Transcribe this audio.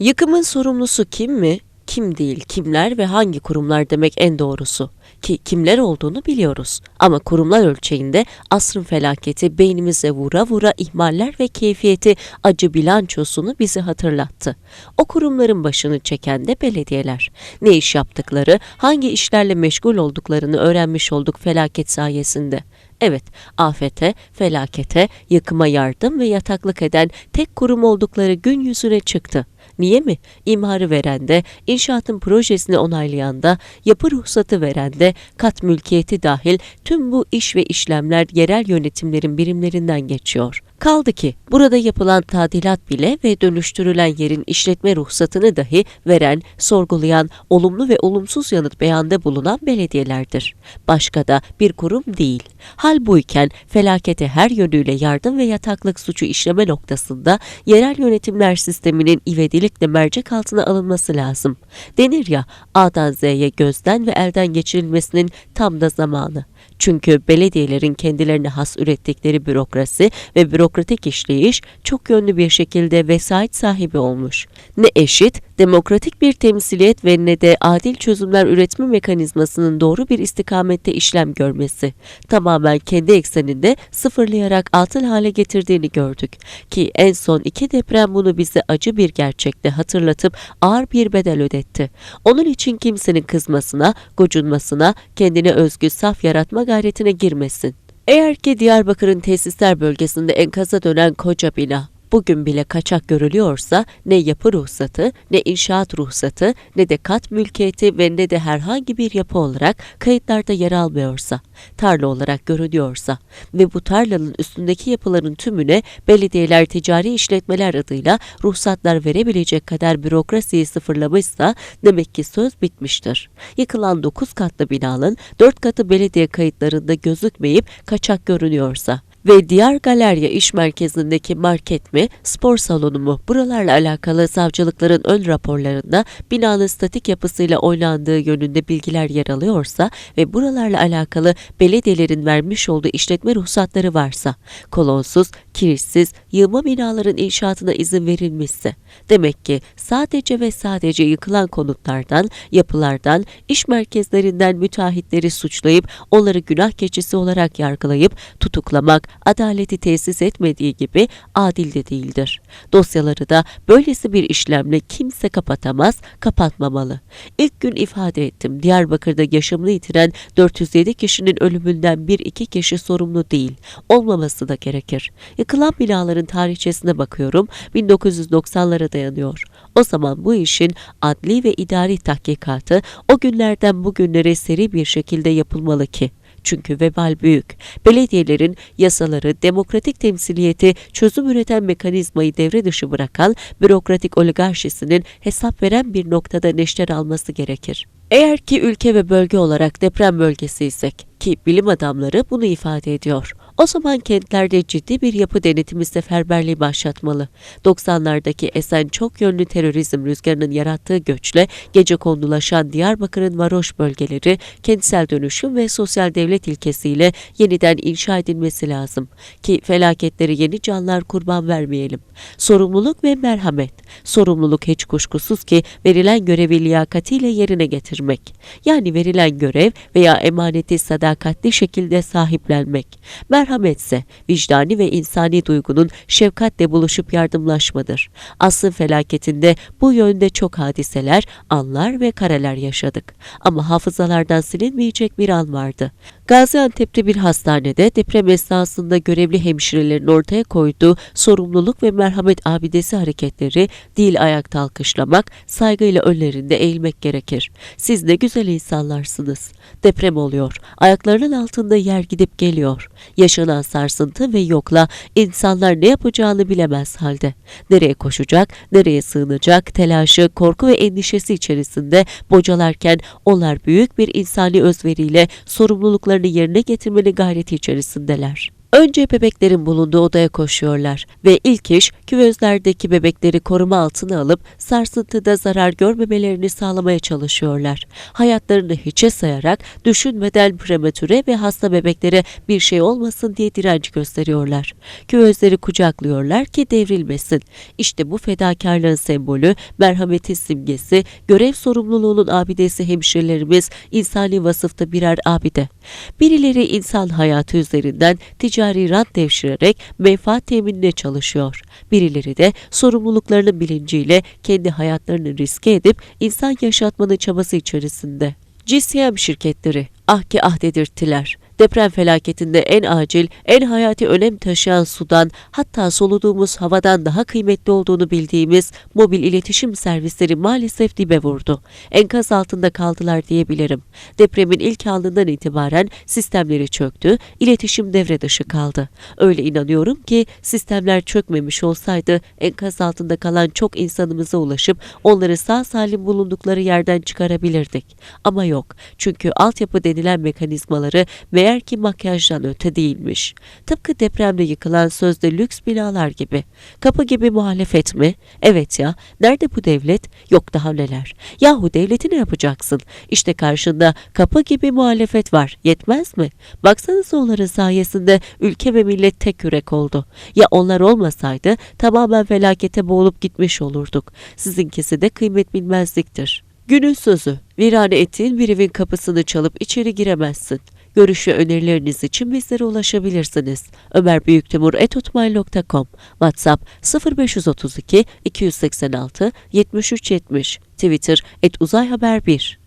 Yıkımın sorumlusu kim mi? Kim değil, kimler ve hangi kurumlar demek en doğrusu. Ki kimler olduğunu biliyoruz. Ama kurumlar ölçeğinde asrın felaketi beynimize vura vura ihmaller ve keyfiyeti acı bilançosunu bizi hatırlattı. O kurumların başını çeken de belediyeler. Ne iş yaptıkları, hangi işlerle meşgul olduklarını öğrenmiş olduk felaket sayesinde. Evet, afete, felakete, yıkıma yardım ve yataklık eden tek kurum oldukları gün yüzüne çıktı. Niye mi? İmharı veren de, inşaatın projesini onaylayan da, yapı ruhsatı veren de, kat mülkiyeti dahil tüm bu iş ve işlemler yerel yönetimlerin birimlerinden geçiyor. Kaldı ki burada yapılan tadilat bile ve dönüştürülen yerin işletme ruhsatını dahi veren, sorgulayan, olumlu ve olumsuz yanıt beyanda bulunan belediyelerdir. Başka da bir kurum değil. Hal buyken felakete her yönüyle yardım ve yataklık suçu işleme noktasında yerel yönetimler sisteminin ivedilikle mercek altına alınması lazım. Denir ya A'dan Z'ye gözden ve elden geçirilmesinin tam da zamanı. Çünkü belediyelerin kendilerine has ürettikleri bürokrasi ve bürokratik işleyiş çok yönlü bir şekilde vesayet sahibi olmuş. Ne eşit, demokratik bir temsiliyet ve ne de adil çözümler üretme mekanizmasının doğru bir istikamette işlem görmesi. Tamamen kendi ekseninde sıfırlayarak atıl hale getirdiğini gördük. Ki en son iki deprem bunu bize acı bir gerçekte hatırlatıp ağır bir bedel ödetti. Onun için kimsenin kızmasına, gocunmasına, kendine özgü saf yaratma gayretine girmesin. Eğer ki Diyarbakır'ın tesisler bölgesinde enkaza dönen koca bina bugün bile kaçak görülüyorsa ne yapı ruhsatı, ne inşaat ruhsatı, ne de kat mülkiyeti ve ne de herhangi bir yapı olarak kayıtlarda yer almıyorsa, tarla olarak görülüyorsa ve bu tarlanın üstündeki yapıların tümüne belediyeler ticari işletmeler adıyla ruhsatlar verebilecek kadar bürokrasiyi sıfırlamışsa demek ki söz bitmiştir. Yıkılan 9 katlı binanın 4 katı belediye kayıtlarında gözükmeyip kaçak görünüyorsa ve diğer galerya iş merkezindeki market mi, spor salonu mu? Buralarla alakalı savcılıkların ön raporlarında binanın statik yapısıyla oynandığı yönünde bilgiler yer alıyorsa ve buralarla alakalı belediyelerin vermiş olduğu işletme ruhsatları varsa, kolonsuz, kirişsiz, yığma binaların inşaatına izin verilmişse, demek ki sadece ve sadece yıkılan konutlardan, yapılardan, iş merkezlerinden müteahhitleri suçlayıp onları günah keçisi olarak yargılayıp tutuklamak, adaleti tesis etmediği gibi adil de değildir. Dosyaları da böylesi bir işlemle kimse kapatamaz, kapatmamalı. İlk gün ifade ettim. Diyarbakır'da yaşamını yitiren 407 kişinin ölümünden bir iki kişi sorumlu değil. Olmaması da gerekir. Yıkılan binaların tarihçesine bakıyorum. 1990'lara dayanıyor. O zaman bu işin adli ve idari tahkikatı o günlerden bugünlere seri bir şekilde yapılmalı ki çünkü vebal büyük. Belediyelerin yasaları, demokratik temsiliyeti, çözüm üreten mekanizmayı devre dışı bırakan bürokratik oligarşisinin hesap veren bir noktada neşter alması gerekir. Eğer ki ülke ve bölge olarak deprem bölgesi isek ki bilim adamları bunu ifade ediyor. O zaman kentlerde ciddi bir yapı denetimi seferberliği başlatmalı. 90'lardaki esen çok yönlü terörizm rüzgarının yarattığı göçle gece kondulaşan Diyarbakır'ın varoş bölgeleri kentsel dönüşüm ve sosyal devlet ilkesiyle yeniden inşa edilmesi lazım. Ki felaketleri yeni canlar kurban vermeyelim. Sorumluluk ve merhamet. Sorumluluk hiç kuşkusuz ki verilen görevi liyakatiyle yerine getirmek. Yani verilen görev veya emaneti sadakatli şekilde sahiplenmek. Merhametse vicdani ve insani duygunun şefkatle buluşup yardımlaşmadır. Asrın felaketinde bu yönde çok hadiseler, anlar ve kareler yaşadık. Ama hafızalardan silinmeyecek bir an vardı. Gaziantep'te bir hastanede deprem esnasında görevli hemşirelerin ortaya koyduğu sorumluluk ve merhamet abidesi hareketleri değil ayakta alkışlamak, saygıyla önlerinde eğilmek gerekir. Siz ne güzel insanlarsınız. Deprem oluyor. Ayaklarının altında yer gidip geliyor. Yaşanan sarsıntı ve yokla insanlar ne yapacağını bilemez halde. Nereye koşacak, nereye sığınacak, telaşı, korku ve endişesi içerisinde bocalarken onlar büyük bir insani özveriyle sorumluluklarını yerine getirmenin gayreti içerisindeler. Önce bebeklerin bulunduğu odaya koşuyorlar ve ilk iş küvezlerdeki bebekleri koruma altına alıp sarsıntıda zarar görmemelerini sağlamaya çalışıyorlar. Hayatlarını hiçe sayarak düşünmeden prematüre ve hasta bebeklere bir şey olmasın diye direnç gösteriyorlar. Küvezleri kucaklıyorlar ki devrilmesin. İşte bu fedakarlığın sembolü, merhametin simgesi, görev sorumluluğunun abidesi hemşirelerimiz insani vasıfta birer abide. Birileri insan hayatı üzerinden ticari rant devşirerek menfaat teminine çalışıyor. Birileri de sorumluluklarının bilinciyle kendi hayatlarını riske edip insan yaşatmanın çabası içerisinde. GCM şirketleri ah ki ah dedirttiler. Deprem felaketinde en acil, en hayati önem taşıyan sudan, hatta soluduğumuz havadan daha kıymetli olduğunu bildiğimiz mobil iletişim servisleri maalesef dibe vurdu. Enkaz altında kaldılar diyebilirim. Depremin ilk anından itibaren sistemleri çöktü, iletişim devre dışı kaldı. Öyle inanıyorum ki sistemler çökmemiş olsaydı enkaz altında kalan çok insanımıza ulaşıp onları sağ salim bulundukları yerden çıkarabilirdik. Ama yok. Çünkü altyapı denilen mekanizmaları meğer ki makyajdan öte değilmiş. Tıpkı depremde yıkılan sözde lüks binalar gibi. Kapı gibi muhalefet mi? Evet ya. Nerede bu devlet? Yok daha neler. Yahu devleti ne yapacaksın? İşte karşında kapı gibi muhalefet var. Yetmez mi? Baksanıza onların sayesinde ülke ve millet tek yürek oldu. Ya onlar olmasaydı tamamen felakete boğulup gitmiş olurduk. Sizinkisi de kıymet bilmezliktir. Günün sözü, virane ettiğin bir evin kapısını çalıp içeri giremezsin. Görüş ve önerileriniz için bizlere ulaşabilirsiniz. Ömer Büyüktemur etotmail.com WhatsApp 0532 286 7370 Twitter et uzay haber 1